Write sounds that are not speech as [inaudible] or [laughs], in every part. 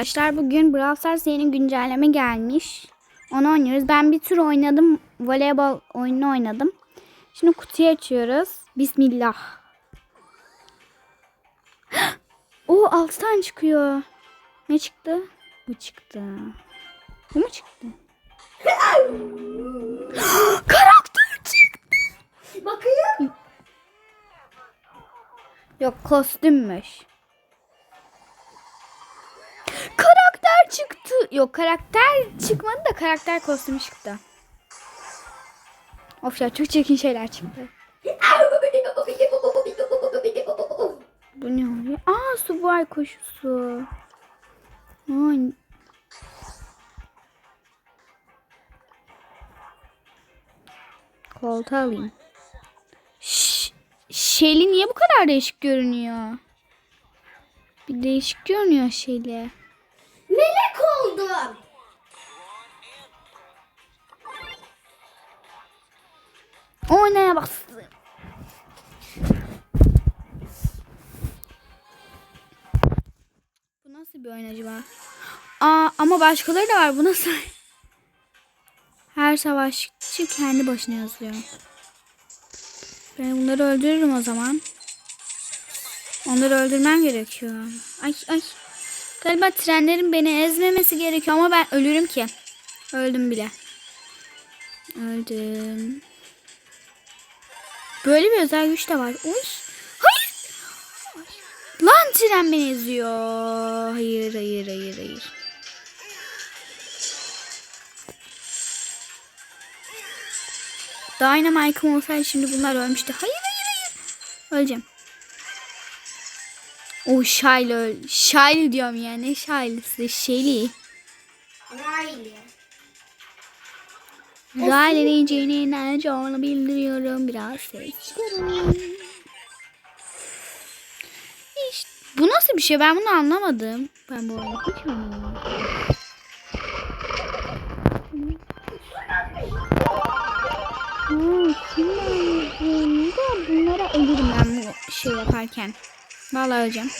Arkadaşlar bugün Brawl Stars yeni güncelleme gelmiş. Onu oynuyoruz. Ben bir tur oynadım. Voleybol oyununu oynadım. Şimdi kutuyu açıyoruz. Bismillah. [gasps] O 6 tane çıkıyor. Ne çıktı? Bu çıktı. Bu mu çıktı? [gasps] Karakter çıktı. Bakayım. Yok kostümmüş. Çıktı. Yok karakter çıkmadı da karakter kostümü çıktı. Of ya çok çirkin şeyler çıktı. Bu ne oluyor? Aa subay koşusu. Ay. Koltuğu alayım. Ş- Shelly niye bu kadar değişik görünüyor? Bir değişik görünüyor Shelly. Oldum. Oynaya bastı. Bu nasıl bir oyun acaba? Aa ama başkaları da var. Bu nasıl? Her savaşçı kendi başına yazıyor. Ben bunları öldürürüm o zaman. Onları öldürmem gerekiyor. Ay ay. Galiba trenlerin beni ezmemesi gerekiyor ama ben ölürüm ki. Öldüm bile. Öldüm. Böyle bir özel güç de var. Uy. Hayır. Lan tren beni eziyor. Hayır hayır hayır hayır. Dynamite'ım olsaydı şimdi bunlar ölmüştü. Hayır hayır hayır. Öleceğim. O Shyla öl. Shyla diyorum yani. Shyli'si. Shelly. Riley. Riley'nin Jenny'nin enerji bildiriyorum. Biraz ses çıkarın. Bu nasıl bir şey? Ben bunu anlamadım. Ben bu oyunu hiç anlamadım. Hmm, kim bunlara ölürüm ben bu şey yaparken. Vallahi öleceğim.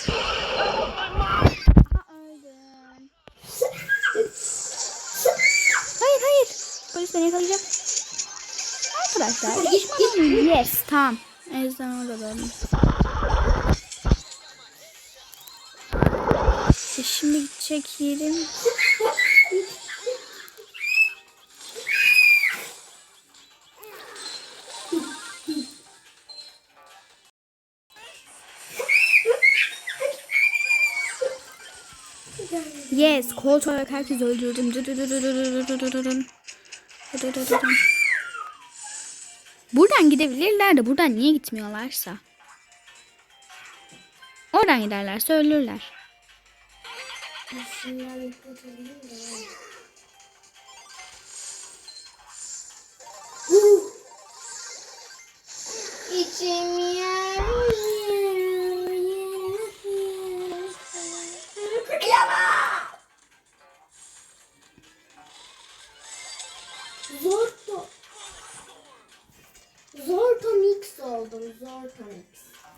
Hayır hayır. Polis beni yakalayacak. Arkadaşlar. Git git. Yes tamam. Ezden orada döndüm. İşte şimdi gidecek yerim. Yes, kol olarak herkes öldürdüm. Buradan gidebilirler de buradan niye gitmiyorlarsa? Oradan giderlerse ölürler. İçim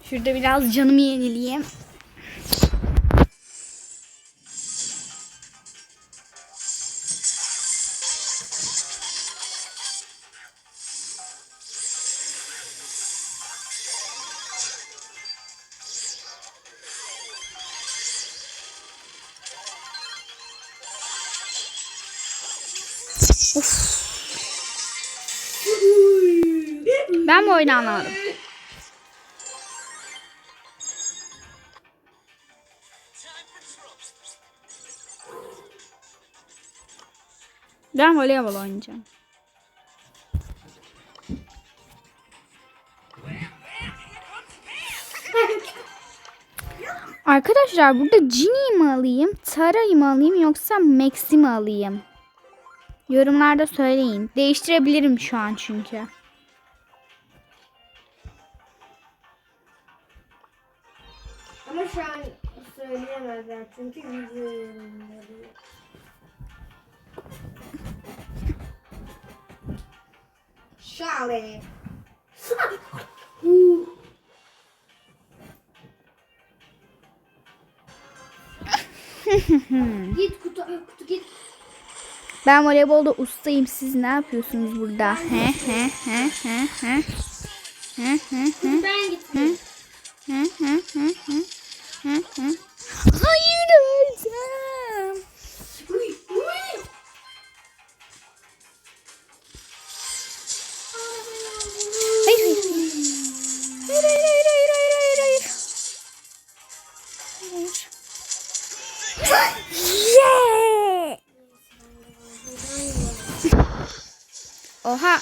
Şurada biraz canımı yenileyeyim. Of. Ben bu oyunu Ben voleybol oynayacağım. Arkadaşlar burada Ginny'yi mi alayım, Tara'yı mı alayım yoksa Max'i mi alayım? Yorumlarda söyleyin. Değiştirebilirim şu an çünkü. Ama şu an söyleyemezler çünkü video Git kutu, kutu git. Ben voleybolda ustayım. Siz ne yapıyorsunuz burada? He he he he. He Oha.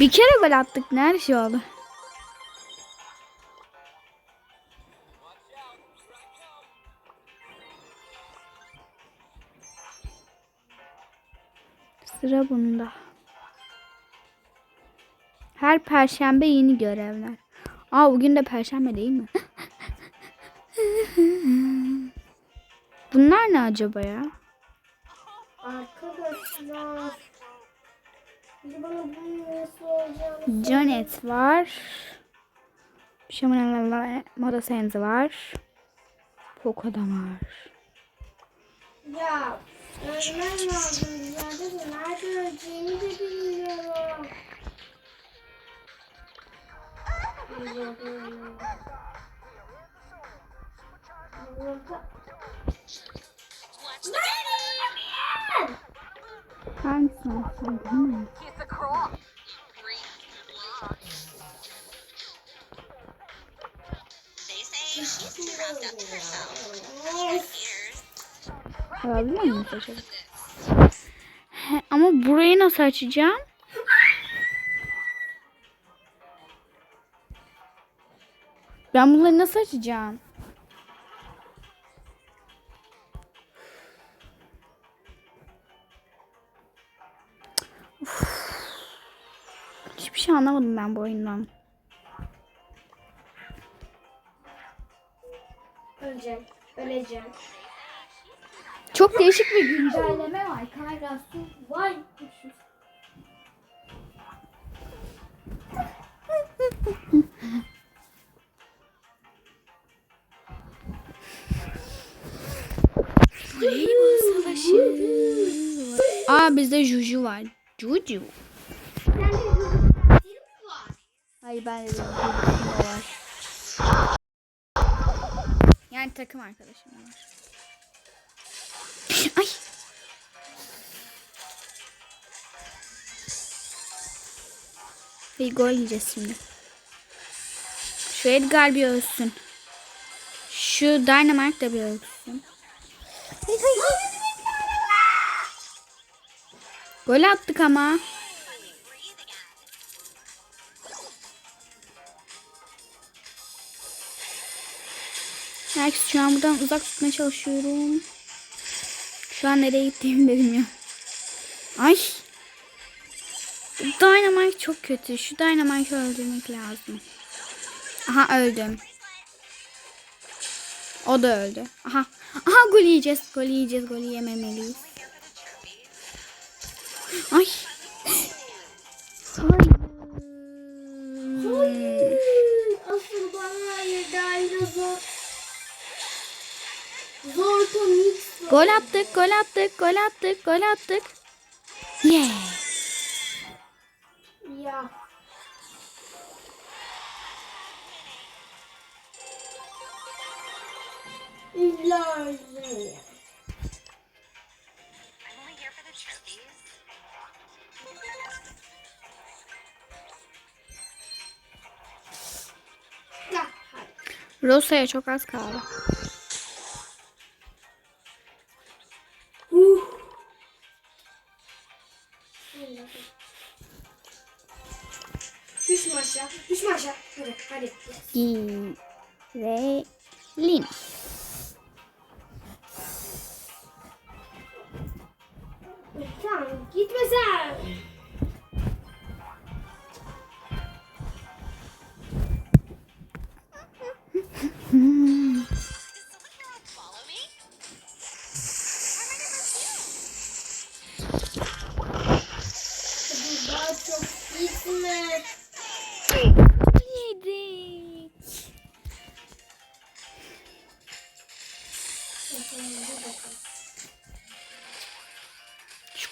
Bir kere gol attık. Ne her şey oldu? Sıra bunda. Her perşembe yeni görevler. Aa bugün de perşembe değil mi? [laughs] Bunlar ne acaba ya? Arkadaşlar. Janet var. Shamanala Moda Sense var. Poco'da var. Ya ölmem lazım yerde de nerede öleceğini de bilmiyorum. Allah'ım. Hangisi Alabiliyor muyum acaba? Ama burayı nasıl açacağım? Ben bunları nasıl açacağım? Uf. Hiçbir şey anlamadım ben bu oyundan. Öleceğim. Öleceğim. Çok değişik bir güncelleme var. Kayrası vay. Voleybol savaşı. Aa bizde Juju var. Juju. Hayır ben de Juju var. Yani takım arkadaşım var. Ay. Bir gol yiyeceğiz şimdi. Şu Edgar bir ölsün. Şu Dynamite de bir ölsün. Gol attık ama. Herkes şu an buradan uzak tutmaya çalışıyorum. Şu an nereye gittiğimi de bilmiyorum. Ay. Dynamite çok kötü. Şu Dynamite'ı öldürmek lazım. Aha öldüm. O da öldü. Aha. Aha gol yiyeceğiz. Gol yiyeceğiz. Gol yememeliyiz. Ay. Hayır. Gol attık, gol attık, gol attık, gol attık. Yeah. Ya. Hadi. Rosa'ya çok az kaldı. Düşme aşağı. Düşme aşağı. Hadi hadi. Girelim. Tamam gitme sen. Follow me?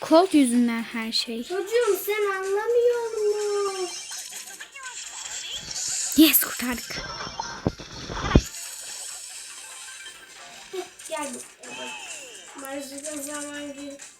Colt yüzünden her şey. Çocuğum sen anlamıyor musun? Yes kurtardık. Gel. Marjada zaman bir.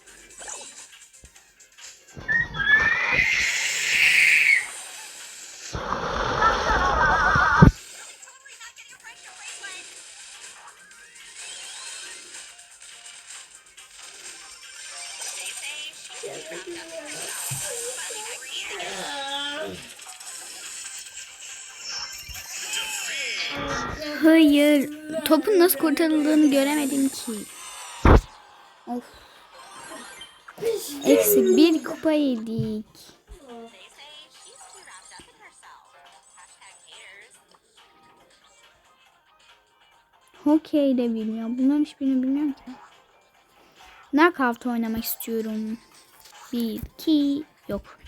Hayır. Topun nasıl kurtarıldığını göremedim ki. Of. Eksi bir kupa yedik. Hokey de bilmiyorum. Bunların hiçbirini bilmiyorum ki. Knockout oynamak istiyorum. Bir, iki, yok.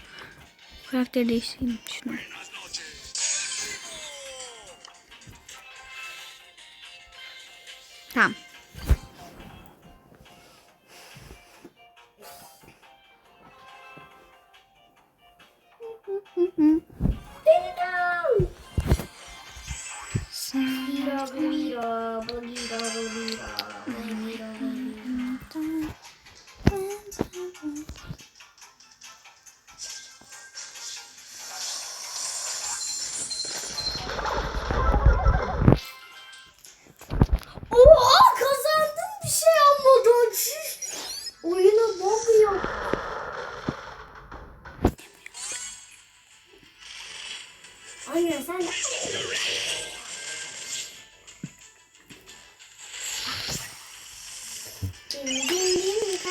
Karakteri değiştireyim şunu. Tamam. Sen...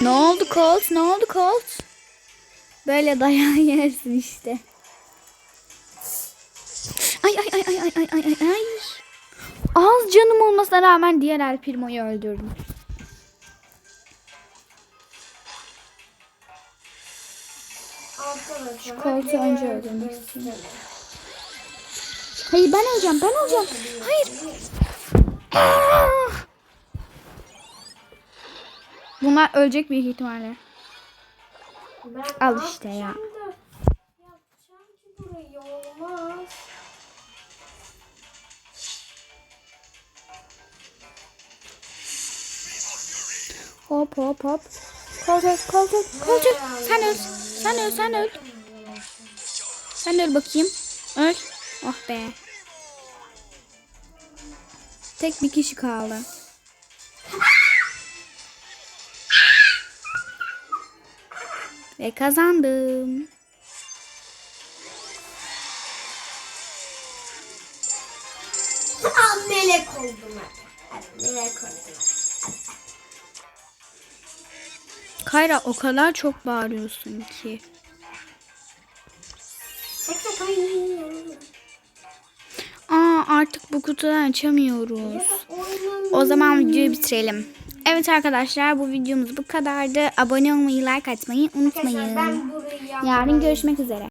Ne oldu Colt? Ne oldu Colt? Böyle dayağı [laughs] yersin işte. Ay ay ay ay ay ay ay ay ay. Az canım olmasına rağmen diğer El Primo'yu öldürdüm. Arkadaşlar. koltuğu önce öldürmek istiyorum. Hayır ben olacağım ben olacağım. Hayır. Ah! Bunlar ölecek büyük ihtimalle. Ben Al işte ya. Hop hop hop. Koltuk koltuk koltuk. Sen öl. Sen öl sen öl. Sen öl bakayım. Öl. Oh be. Tek bir kişi kaldı. Ve kazandım. Aa, melek oldum hadi. Melek oldum. Kayra o kadar çok bağırıyorsun ki. Aa artık bu kutudan açamıyoruz. O zaman videoyu bitirelim. Evet arkadaşlar bu videomuz bu kadardı. Abone olmayı, like atmayı unutmayın. Yarın görüşmek üzere.